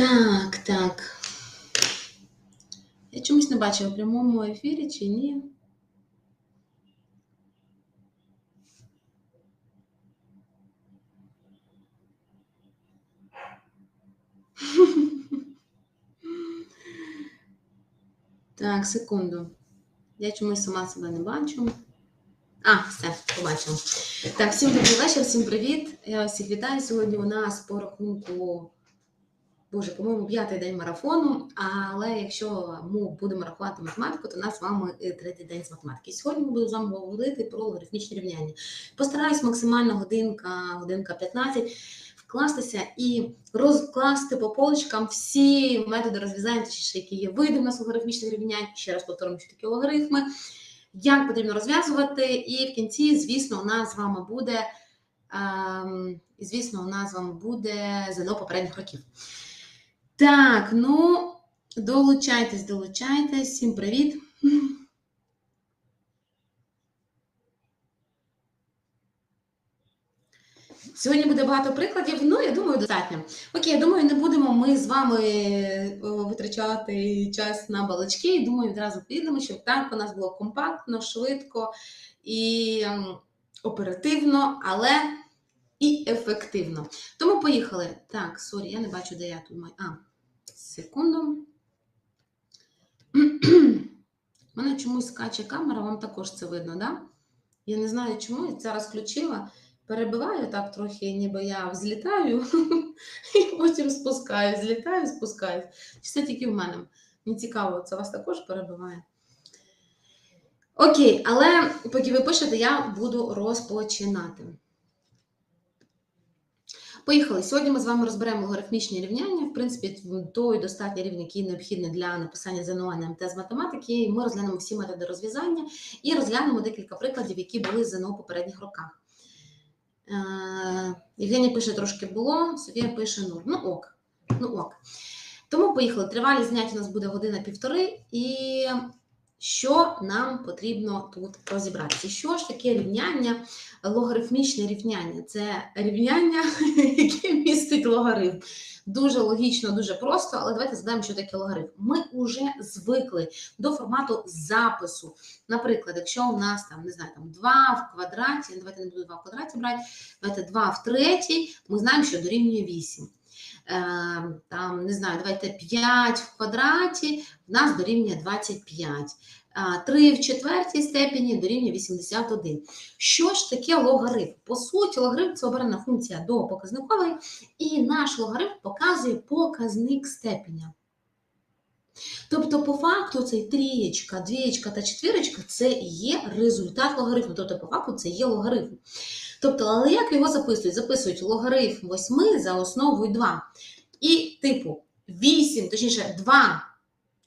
Так, так. Я чомусь не бачила в прямому ефірі чи ні. Так, секунду. Я чомусь сама себе не бачу. А, все, побачила. Так, всім добрий вечір, всім привіт. Я всіх вітаю. Сьогодні у нас по рахунку, боже, по-моєму, п'ятий день марафону. Але якщо ми будемо рахувати математику, то у нас з вами е, третій день з математики. Сьогодні ми будемо з вами говорити про логарифмічні рівняння. Постараюсь максимально годинка, годинка 15 вкластися і розкласти по полочкам всі методи розв'язання, які є види в нас логарифмічних рівнянь. Ще раз повторимо, що такі логарифми як потрібно розв'язувати, і в кінці, звісно, у нас з вами буде, ем, звісно, у нас з вами буде ЗНО попередніх років. Так, ну, долучайтесь, долучайтесь, всім привіт. Сьогодні буде багато прикладів, ну, я думаю, достатньо. Окей, я думаю, не будемо ми з вами е, витрачати час на балачки. Думаю, відразу підемо, щоб так у нас було компактно, швидко і ем, оперативно, але і ефективно. Тому поїхали. Так, сорі, я не бачу, де я тут маю. А, секунду. У мене чомусь скаче камера, вам також це видно? Да? Я не знаю, чому я зараз включила перебиваю так трохи, ніби я взлітаю, і потім спускаюсь, злітаю, спускаюсь. Це тільки в мене? Мені цікаво, це вас також перебиває. Окей, але поки ви пишете, я буду розпочинати. Поїхали. Сьогодні ми з вами розберемо логарифмічні рівняння. В принципі, той достатній рівень, який необхідний для написання ЗНО на МТ з математики. Ми розглянемо всі методи розв'язання і розглянемо декілька прикладів, які були ЗНО в попередніх роках. Е, Євгенія пише трошки було, Софія пише нуль. Ну ок. Ну ок. Тому поїхали. Тривалість знять у нас буде година-півтори. І що нам потрібно тут розібратися? Що ж таке рівняння, логарифмічне рівняння? Це рівняння, яке містить логарифм. Дуже логічно, дуже просто, але давайте згадаємо, що таке логарифм. Ми вже звикли до формату запису. Наприклад, якщо у нас там, не знаю, там 2 в квадраті, давайте не буду 2 в квадраті брати, давайте 2 в третій, ми знаємо, що дорівнює 8. Е, там, не знаю, давайте 5 в квадраті, в нас дорівнює 25. 3 в четвертій степені дорівнює 81. Що ж таке логарифм? По суті, логарифм це оберена функція до показникової, і наш логарифм показує показник степеня. Тобто, по факту, цей трієчка, двієчка та четвірочка це є результат логарифму. Тобто, по факту, це є логарифм. Тобто, але як його записують? Записують логарифм 8 за основою 2. І, типу, 8, точніше, 2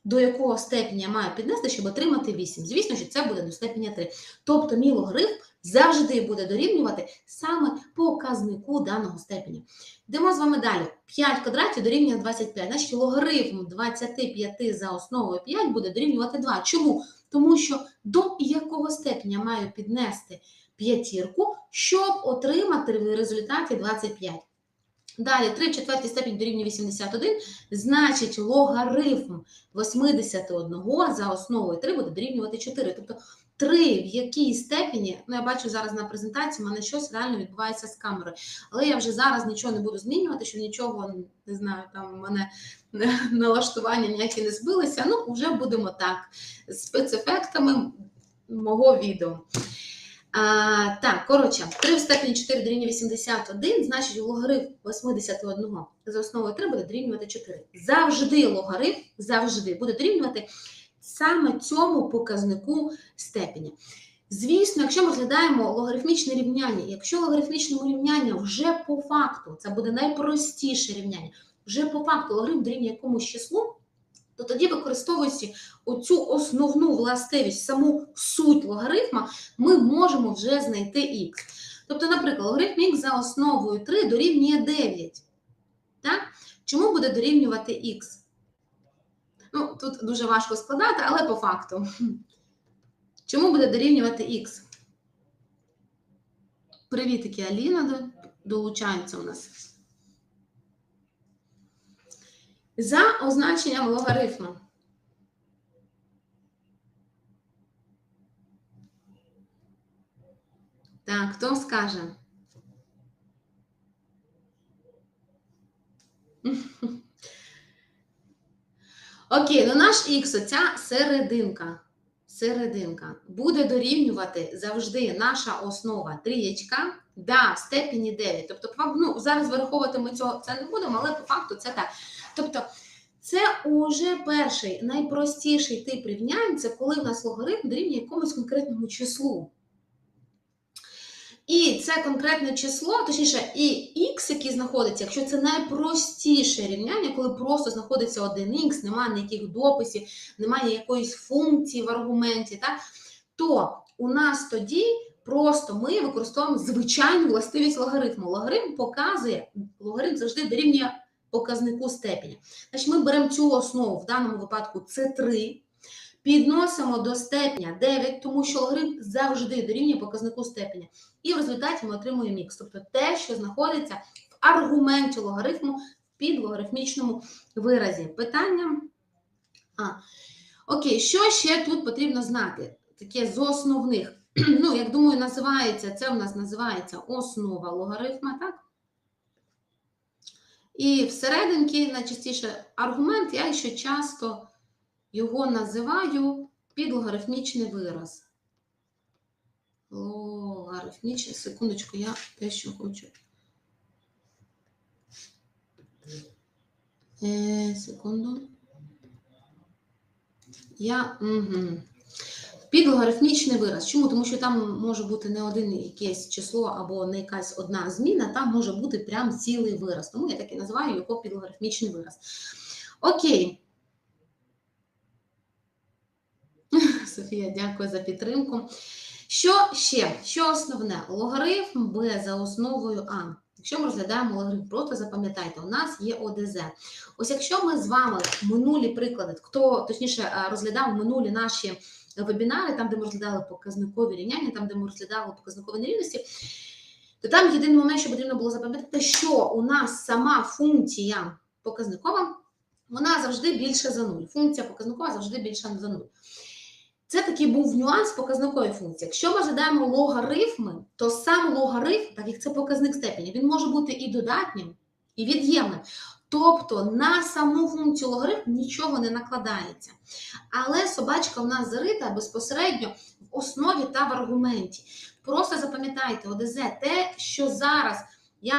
до якого степеня маю піднести, щоб отримати 8. Звісно, що це буде до степеня 3. Тобто мій логарифм завжди буде дорівнювати саме показнику даного степеня. Йдемо з вами далі. 5 квадратів дорівнює 25. Значить, логарифм 25 за основою 5 буде дорівнювати 2. Чому? Тому що до якого степеня маю піднести п'ятірку, щоб отримати в результаті 25. Далі 3 в четвертій степені дорівнює 81, значить логарифм 81 за основою 3 буде дорівнювати 4. Тобто 3 в якій степені, ну я бачу зараз на презентації, в мене щось реально відбувається з камерою. Але я вже зараз нічого не буду змінювати, щоб нічого, не знаю, там у мене налаштування ніякі не збилися. Ну, вже будемо так, з спецефектами мого відео. А, Так, коротше, 3 в степені 4 дорівнює 81, значить логарифм 81 за основою 3 буде дорівнювати 4. Завжди логарифм завжди буде дорівнювати саме цьому показнику степеня. Звісно, якщо ми розглядаємо логарифмічне рівняння, якщо логарифмічному рівнянню вже по факту, це буде найпростіше рівняння, вже по факту логарифм дорівнює якомусь числу, то тоді, використовуючи оцю основну властивість, саму суть логарифма, ми можемо вже знайти х. Тобто, наприклад, логарифм х за основою 3 дорівнює 9. Так? Чому буде дорівнювати х? Ну, Тут дуже важко складати, але по факту. Чому буде дорівнювати х? Привітики, Аліна долучаються у нас. За означенням логарифму. Так, хто скаже? Окей, ну наш х, оця серединка, серединка буде дорівнювати завжди наша основа трієчка да, в степені 9. Тобто, ну, зараз вираховувати ми цього це не будемо, але по факту це так. Тобто, це уже перший найпростіший тип рівнянь, це коли в нас логарифм дорівнює якомусь конкретному числу. І це конкретне число, точніше, і х, який знаходиться, якщо це найпростіше рівняння, коли просто знаходиться один х, немає ніяких дописів, немає якоїсь функції в аргументі, так, то у нас тоді просто ми використовуємо звичайну властивість логарифму. Логарифм показує, логарифм завжди дорівнює показнику степені. Значить, ми беремо цю основу, в даному випадку це 3, підносимо до степеня 9, тому що логарифм завжди дорівнює показнику степеня. І в результаті ми отримуємо х, тобто те, що знаходиться в аргументі логарифму в підлогарифмічному виразі. Питання. А, Окей, що ще тут потрібно знати? Таке з основних. Ну, як думаю, називається, це в нас називається основа логарифма, так? І всерединки, найчастіше аргумент, я ще часто його називаю підлогарифмічний вираз. Логарифмічний. Секундочку, я дещо хочу. Е, секунду. Я. Угу. Підлогарифмічний вираз. Чому? Тому що там може бути не один якесь число або не якась одна зміна, там може бути прям цілий вираз. Тому я так і називаю його підлогарифмічний вираз. Окей. Софія, дякую за підтримку. Що ще? Що основне? Логарифм Б за основою А. Якщо ми розглядаємо логарифм, просто запам'ятайте, у нас є ОДЗ. Ось якщо ми з вами минулі приклади, хто точніше розглядав минулі наші вебінари, там, де ми розглядали показникові рівняння, там, де ми розглядали показникові нерівності, то там єдиний момент, що потрібно було запам'ятати, що у нас сама функція показникова, вона завжди більше за нуль. Функція показникова завжди більша за нуль. Це такий був нюанс показникової функції. Якщо ми розглядаємо логарифми, то сам логарифм, так як це показник степені, він може бути і додатнім, і від'ємним. Тобто на саму функцію логарифм нічого не накладається. Але собачка в нас зарита безпосередньо в основі та в аргументі. Просто запам'ятайте, ОДЗ, те, що зараз я